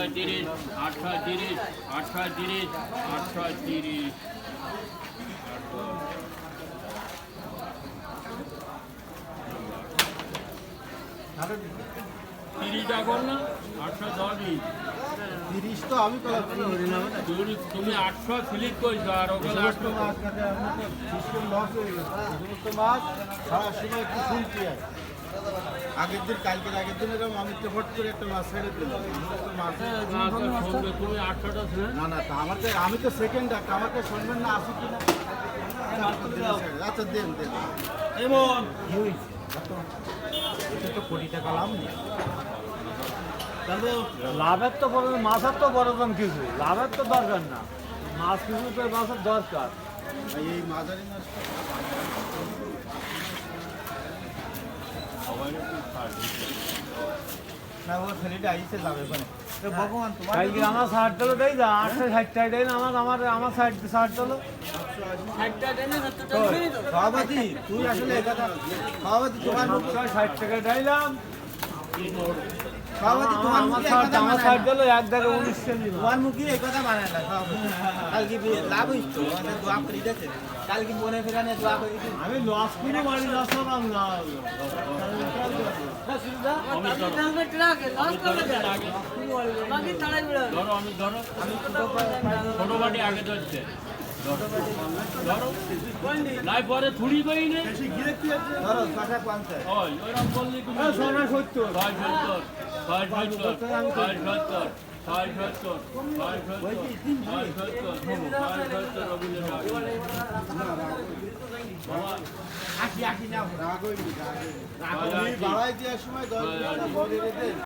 আটশো তিরিশ আটশো তিরিশ আটশো তিরিশ আটশো তিরিশ। তিরিশ এখন না আটশো দশই তিরিশ তো আমি তুমি আটশো স্লিপ করছ আর সমস্ত আটশো মাছ লস হয়ে গেছে। সমস্ত মাছ সারা সময় একটু শুনছি আগের দিন কালকের আগের দিন এরকম আমি তো ফট করে একটা মাছ ছেড়ে দিলাম। তুমি আটশোটা ছিল না না তা আমাকে আমি তো সেকেন্ড ডাক্তার আমাকে শুনবেন না আসি কিনা? আচ্ছা দেন দেন। এমন। তো কোটি টাকা লাভ নেই। লাভের তো বড় মাছের তো বড় দাম কিছু। লাভের তো দরকার না। মাছ কিছু তো মাছের দরকার। এই মাঝারি মাছটা কালকে আমার ষাট দেয় যা আটশো ষাট টাকা দেয় না আমার আমার আমার ষাট ষাট ডলো সভাপতি তুই আসলে সভাপতি তোমার ষাট টাকা দিলাম সভাপতি তোমার মুখে আমার ষাট এক জায়গায় উনিশ চল্লিশ তোমার মুখে এই কথা বানায় না কালকে বি- লাভ হইতো আমাদের দোয়া করি দিয়েছে। কালকে মনে ফেরানে দোয়া করি আমি লস করে মারি লস করলাম না। ধরো। আমি ছোট বাটি আগে ধরছে। ধরো। ধরো। নাই পরে থুড়ি কই নে ধরো ছটা পঞ্চাশ। ওই ওরকম বললি তুমি সত্তর। ছয় সত্তর ছয় সত্তর ছয় সত্তর। ছয় সত্তর ছয় সত্তর ছয় সত্তর ছয় সত্তর রবীন্দ্র আশি আশি নাও। রাগ রাগ হইনি। রাগ হইনি, বাড়াই দেওয়ার সময়